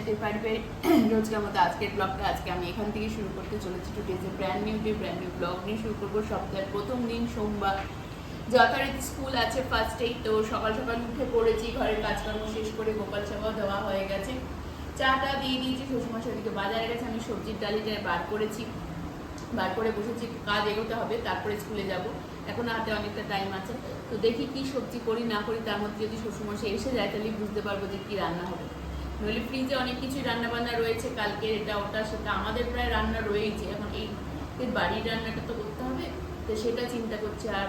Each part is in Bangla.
যেতে পারবে রোজকার মতো আজকের ব্লগটা আজকে আমি এখান থেকে শুরু করতে চলেছি টুডে যে brand new day brand new blog নিয়ে শুরু করব। সপ্তাহের প্রথম দিন সোমবার। যথারীতি স্কুল আছে ফার্স্টেই তো সকাল সকাল উঠে পড়েছি, ঘরের কাজকর্ম শেষ করে গোপাল চাপাও দেওয়া হয়ে গেছে। চাটা দিয়ে দিয়েছি, শ্বশুরমশাই ওদিকে বাজারে গেছে, আমি সবজির ডালিটা বার করেছি। বার করে বসেছি, কাজ এগোতে হবে, তারপরে স্কুলে যাব। এখন হাতে অনেকটা টাইম আছে। তো দেখি কি সবজি করি, না করি, তার মধ্যে যদি শ্বশুরমশাই এসে যায়, তাহলে বুঝতে পারব যে কি রান্না হবে। নইলে ফ্রিজে অনেক কিছুই রান্না বান্না রয়েছে, কালকে এটা ওটা সেটা আমাদের প্রায় রান্না রয়েইছে, এখন এই বাড়ির রান্নাটা তো করতে হবে, তো সেটা চিন্তা করছে, আর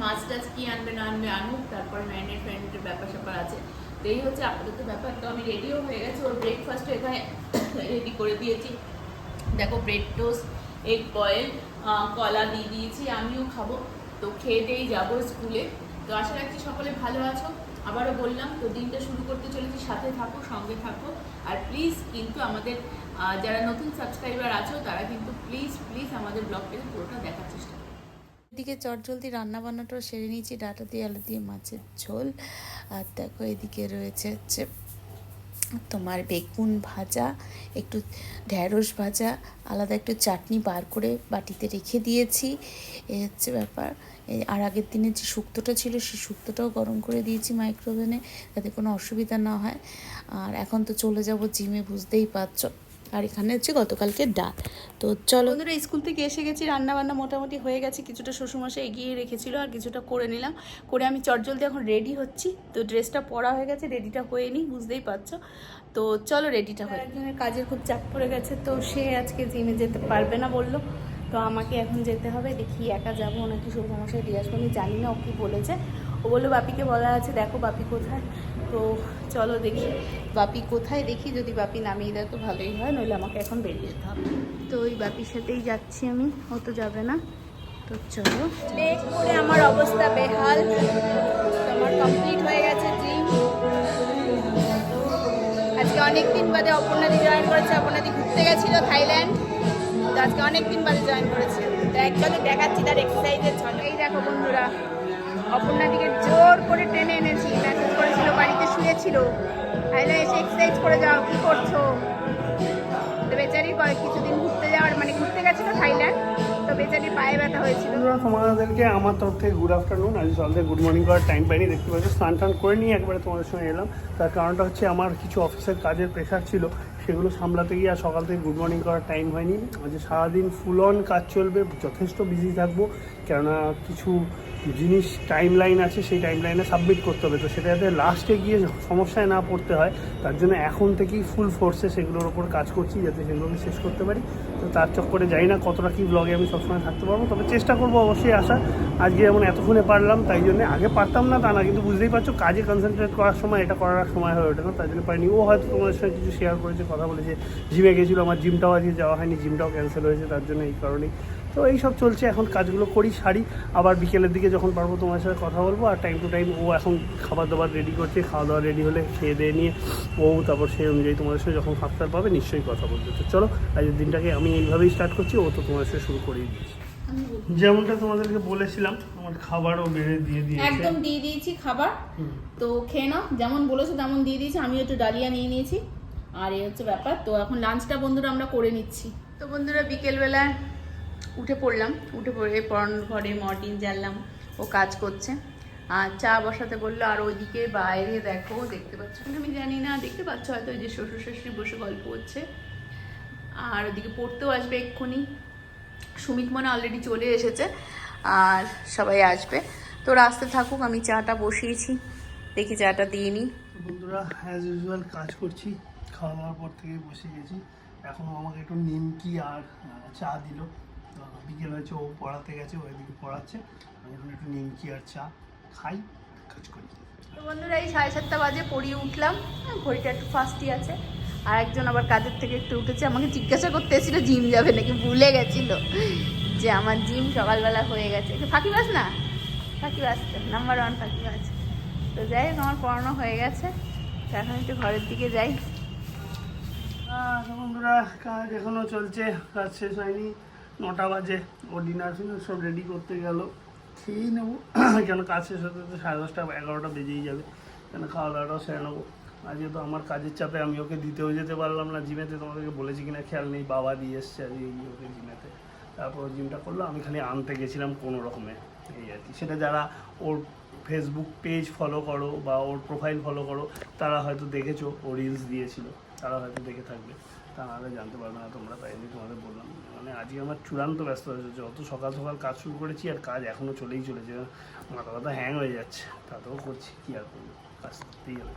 মাছ টাছ কি আনবে না আনবে আনুক, তারপর ম্যারিনেট ফ্যারিনেটের ব্যাপার স্যাপার আছে, তো এই হচ্ছে আপাতত ব্যাপার, তো আমি রেডিও হয়ে গেছে, ওর ব্রেকফাস্ট এখানে রেডি করে দিয়েছি। দেখো ব্রেড টোস্ট এগ বয়েল কলা দিয়ে দিয়েছি, আমিও খাব, তো খেয়ে দিয়েই যাব স্কুলে, তো আশা রাখছি সকলে ভালো আছো। আবারও বললাম, তো দিনটা শুরু করতে চলেছি, সাথে থাকো, সঙ্গে থাকো। আর প্লিজ কিন্তু আমাদের যারা নতুন সাবস্ক্রাইবার আছো, তারা কিন্তু প্লিজ প্লিজ আমাদের ব্লগটাকে পুরোটা দেখার চেষ্টা করো। এদিকে চটজলদি রান্না বান্নাটাও সেরে নিয়েছি, ডাটা দিয়ে, আলু দিয়ে, মাছের ঝোল। আর দেখো এদিকে রয়েছে হচ্ছে তোমার বেগুন ভাজা, একটু ঢ্যাঁড়স ভাজা, আলাদা একটু চাটনি বার করে বাটিতে রেখে দিয়েছি। এ হচ্ছে ব্যাপার। আর আগের দিনে যে শুক্তোটা ছিল, সেই শুক্তোটাও গরম করে দিয়েছি মাইক্রোওভেনে যাতে কোনো অসুবিধা না হয়। আর এখন তো চলে যাব জিমে বুঝতেই পারছ। আর এখানে হচ্ছে গতকালকে ডাল। তো চলো। বন্ধুরা স্কুল থেকে এসে গেছি রান্না বান্না মোটামুটি হয়ে গেছে কিছুটা শ্বশুরমশাই এগিয়ে রেখেছিল আর কিছুটা করে নিলাম। করে আমি চটজলদি এখন রেডি হচ্ছি। তো ড্রেসটা পরা হয়ে গেছে রেডিটা হয়ে নিই বুঝতেই পারছ। তো চলো রেডিটা হয়ে। একজনের কাজের খুব চাপ পড়ে গেছে তো সে আজকে জিমে যেতে পারবে না বলল। তো আমাকে এখন যেতে হবে দেখি একা যাব নাকি শ্বশুরমশাই দিয়ে আসব আমি জানি না ও কি বলেছে। ও বলল বাপিকে বলা আছে দেখো বাপি কোথায়। তো চলো দেখি। বাপি কোথায় দেখি? যদি বাপি নামিয়ে দেয় তো ভালোই হয়, নইলে আমাকে এখন বেরিয়ে যেতে হবে। তো ওই বাপির সাথেই যাচ্ছি আমি, ও তো যাবে না। তো চলো। বেগ করে আমার অবস্থা বেহাল। আমার কমপ্লিট হয়ে গেছে ড্রিম আজকে অনেক দিন বাদে অপর্ণাদি জয়েন করেছে, অপর্ণাদি ঘুরতে গেছিল থাইল্যান্ড। তো আজকে অনেক দিন বাদে জয়েন করেছে। তো একজনে দেখাচ্ছি তার এক্সারসাইজের ছল এই দেখো বন্ধুরা অপর্ণাদিকে জোর করে টেনে এনেছি। মেসেজ করেছিল বাড়িতে শুয়েছিল। তাইলে এসে এক্সারসাইজ করে যাও, কি করছ? তো বেচারি কয়েক কিছুদিন ঘুরতে যাওয়ার মানে ঘুরতে গেছিল থাইল্যান্ড, তো বেচারি পায়ে ব্যথা হয়েছিল। তোমাদেরকে আমার তরফ থেকে গুড আফটারনুন আজ সকালে গুড মর্নিং করার টাইম পাইনি, দেখতে পাচ্ছ স্নান টান করে নিয়ে একবারে তোমাদের সঙ্গে এলাম। তার কারণটা হচ্ছে আমার কিছু অফিসের কাজের প্রেশার ছিল। সেগুলো সামলাতে গিয়ে আর সকাল থেকে গুড মর্নিং করার টাইম হয়নি। আজ সারাদিন ফুল অন কাজ চলবে, যথেষ্ট বিজি থাকব, কেননা কিছু জিনিস টাইম লাইন আছে, সেই টাইম লাইনে সাবমিট করতে হবে। তো সেটা যাতে লাস্টে গিয়ে সমস্যায় না পড়তে হয়, তার জন্য এখন থেকেই ফুল ফোর্সে সেগুলোর ওপর কাজ করছি, যাতে সেগুলোকে শেষ করতে পারি। তো তার চক্করে জানি না কতটা কী ব্লগে আমি সবসময় থাকতে পারব, তবে চেষ্টা করব অবশ্যই আসা আজকে যেমন এতক্ষণে পারলাম, তাই জন্য আগে পারতাম না, তা না, কিন্তু বুঝতেই পারছ, কাজে কনসেন্ট্রেট করার সময়, এটা করার সময় হয়ে ওঠে না তাই জন্য পারিনি। ও হয়তো তোমাদের সঙ্গে কিছু শেয়ার করেছে কথা বলেছে। জিমে গেছিল আমার জিমটাও আজকে যাওয়া হয়নি জিমটাও ক্যান্সেল হয়েছে তার জন্য এই কারণেই। তো এই সব চলছে এখন কাজগুলো করি সারি। আবার বিকেলের দিকে যখন পারব তোমার সাথে কথা বলব আর টাইম টু টাইম ও এখন খাবার দাবার রেডি করছে খাওয়া দাওয়া রেডি হলে খেয়ে দিয়ে নিয়ে ও তারপর সেই অনুযায়ী তোমাদের সাথে যখন ফাঁকতার পাবে নিশ্চয়ই কথা বলবে। তো চলো আজকের দিনটাকে আমি এইভাবেই স্টার্ট করছি ও তো তোমার সাথে শুরু করেই দিচ্ছি যেমনটা তোমাদেরকে বলেছিলাম আমার খাবারও বেড়ে দিয়ে দিয়েছে। একদম দিয়ে দিয়েছি খাবার। তো খেয়ে নাও যেমন বলেছ তেমন দিয়ে দিয়েছি আমি একটু ডালিয়া নিয়ে নিয়েছি। আর এই হচ্ছে ব্যাপার। তো এখন লাঞ্চটা বন্ধুরা আমরা করে নিচ্ছি। তো বন্ধুরা বিকেলবেলা উঠে পড়লাম। উঠে পড়ে পড়ানোর ঘরে মর্টিন জ্বাললাম। ও কাজ করছে। আর চা বসাতে বলল আর ওইদিকে বাইরে দেখো দেখতে পাচ্ছ আমি জানি না। দেখতে পাচ্ছ হয়তো ওই যে শ্বশুর শাশুড়ি বসে গল্প করছে আর ওদিকে পড়তেও আসবে এক্ষুনি। সুমিত মনে অলরেডি চলে এসেছে। আর সবাই আসবে। তো রাস্তে থাকুক আমি চাটা বসিয়েছি। দেখি চাটা দিয়ে নিই। বন্ধুরা অ্যাজ ইউজুয়াল কাজ করছি। খাওয়া দাওয়ার পর থেকে বসে গেছি। এখনও আমাকে একটু নিমকি আর চা দিল। বিকেল হয়েছে ও পড়াতে গেছে ও এদিকে পড়াচ্ছে। আমি এখন একটু নিমকি আর চা খাই কাজ করি। তো বন্ধুরা এই সাড়ে সাতটা বাজে পড়িয়ে উঠলাম। হ্যাঁ, ঘড়িটা একটু ফাস্টই আছে। আর একজন আবার কাজের থেকে একটু উঠেছে। আমাকে জিজ্ঞাসা করতে এসেছিল জিম যাবে নাকি? ভুলে গেছিল যে আমার জিম সকালবেলা হয়ে গেছে। ফাঁকি বাস না? ফাঁকি বাজতে নাম্বার ওয়ান ফাঁকি বাজ তো যাই হোক আমার পড়ানো হয়ে গেছে। এখন একটু ঘরের দিকে যাই। বন্ধুরা, কাজ এখনও চলছে, কাজ শেষ হয়নি। নটা বাজে, ও ডিনার ফিনার সব রেডি করতে গেল। খেয়েই নেব। কেন কাজ শেষ হতে তো সাড়ে দশটা, এগারোটা বেজেই যাবে। কেন খাওয়া দাওয়াটাও সেরে নেব। আজকে তো আমার কাজের চাপে আমি ওকে দিতেও যেতে পারলাম না জিমেতে। তোমাদেরকে বলেছি কিনা খেয়াল নেই, বাবা দিয়ে এসছে আজকে গিয়ে ওকে জিমেতে। তারপর জিমটা করল, আমি খালি আনতে গেছিলাম কোনো রকমে। এই আর কি। সেটা যারা ওর ফেসবুক পেজ ফলো করো বা ওর প্রোফাইল ফলো করো, তারা হয়তো দেখেছ, ও রিলস দিয়েছিল। তারা হয়তো দেখে থাকবে। তা নাহলে জানতে পারবে না, তোমরা তাই আমি তোমাদের বললাম। মানে আজকে আমার চূড়ান্ত ব্যস্ত হয়েছে যত সকাল সকাল কাজ শুরু করেছি আর কাজ এখনও চলেই চলেছে। মাথা ব্যথা হ্যাং হয়ে যাচ্ছে। তাতেও করছি, কী আর করব? কাজ করতেই হবে।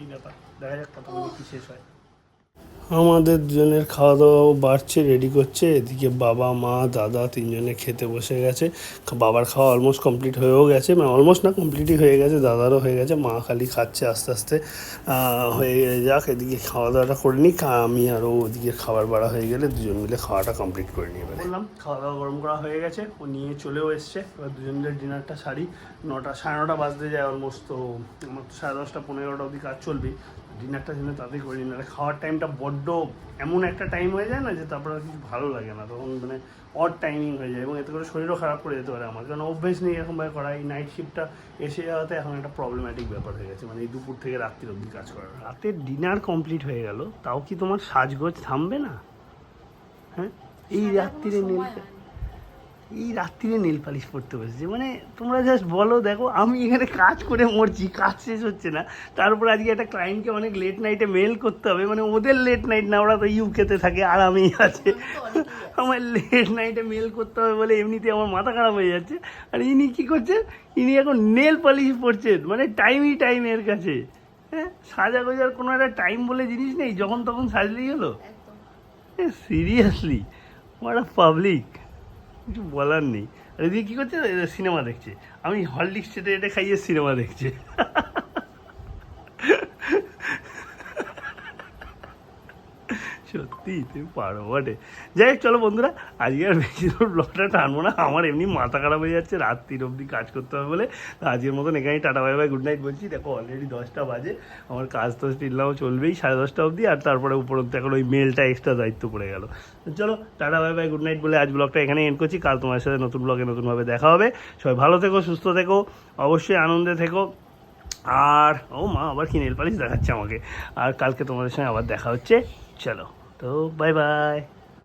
এই ব্যাপার। দেখা যাক কত কি শেষ হয়। আমাদের দুজনের খাওয়া দাওয়াও বাড়ছে রেডি করছে। এদিকে বাবা, মা, দাদা তিনজনে খেতে বসে গেছে। বাবার খাওয়া অলমোস্ট কমপ্লিট হয়েও গেছে। মানে অলমোস্ট না কমপ্লিটই হয়ে গেছে, দাদারও হয়ে গেছে। মা খালি খাচ্ছে আস্তে আস্তে। হয়ে যাক, এদিকে খাওয়া দাওয়াটা করে নিই আমি আরও ওদিকে খাবার বাড়া হয়ে গেলে দুজন মিলে খাওয়াটা কমপ্লিট করে নিয়ে বললাম খাওয়া দাওয়া গরম করা হয়ে গেছে। ও নিয়ে চলেও এসছে। এবার দুজন মিলে ডিনারটা সারি। নটা, সাড়ে নটা বাজতে যায় অলমোস্ট তো আমার তো সাড়ে দশটা, পনেরোটা অবধি কাজ চলবে ডিনারটা যেন তাড়াতাড়ি করে নিই নাহলে খাওয়ার টাইমটা বড্ড এমন একটা টাইম হয়ে যায় না যে তারপর আর কিছু ভালো লাগে না। তখন মানে অড টাইমিং হয়ে যায় এবং এতে করে শরীরও খারাপ করে যেতে পারে আমার। কারণ অভ্যেস নেই এরকমভাবে করা। এই নাইট শিফটটা এসে যাওয়াতে এখন একটা প্রবলেম্যাটিক ব্যাপার হয়ে গেছে। মানে এই দুপুর থেকে রাত্রির অবধি কাজ করা। রাতের ডিনার কমপ্লিট হয়ে গেল। তাও কি তোমার সাজগোজ থামবে না? হ্যাঁ? এই রাত্রিরে নীল এই রাত্রিরে নেল পালিশ পড়তে বসেছে। মানে তোমরা জাস্ট বলো দেখো আমি এখানে কাজ করে মরছি কাজ শেষ হচ্ছে না। তারপর আজকে একটা ক্লায়েন্টকে অনেক লেট নাইটে মেল করতে হবে। মানে ওদের লেট নাইট না ওরা তো ইউকেতে থাকে আর আমি আছে। আমার লেট নাইটে মেল করতে হবে বলে এমনিতে আমার মাথা খারাপ হয়ে যাচ্ছে। আর ইনি কী করছেন? ইনি এখন নেল পালিশ পড়ছেন মানে টাইমই টাইম এর কাছে। হ্যাঁ? সাজা গোজার কোনো একটা টাইম বলে জিনিস নেই যখন তখন সাজলেই হলো? সিরিয়াসলি ওরা পাবলিক কিছু বলার নেই। আর এদিকে কী করছে? সিনেমা দেখছে। আমি হরলিক্স চেটে এটা খাইয়ে সিনেমা দেখছে। তুমি পারো বটে। যাই হোক, চলো বন্ধুরা, আজকে আর বেশি ব্লগটা টানবো না। আমার এমনি মাথা খারাপ হয়ে যাচ্ছে, রাত্রির অবধি কাজ করতে হবে বলে। তো আজকের মতন এখানেই tata bye bye good night বলছি। দেখো অলরেডি দশটা বাজে। আমার কাজ তো স্টিল্লাও চলবেই সাড়ে দশটা অবধি, আর তারপরে উপরন্তু এখন ওই মেলটা এক্সট্রা দায়িত্ব পড়ে গেল। চলো, tata bye bye good night বলে আজ ব্লগটা এখানে এন্ড করছি। কাল তোমার সাথে নতুন ব্লগে নতুনভাবে দেখা হবে। সবাই ভালো থেকো, সুস্থ থেকো, অবশ্যই আনন্দে থেকো। আর, ও মা, আবার কি নেল পালিশ দেখাচ্ছে আমাকে। আর কালকে তোমাদের সঙ্গে আবার দেখা হচ্ছে। চলো। তো বাই বাই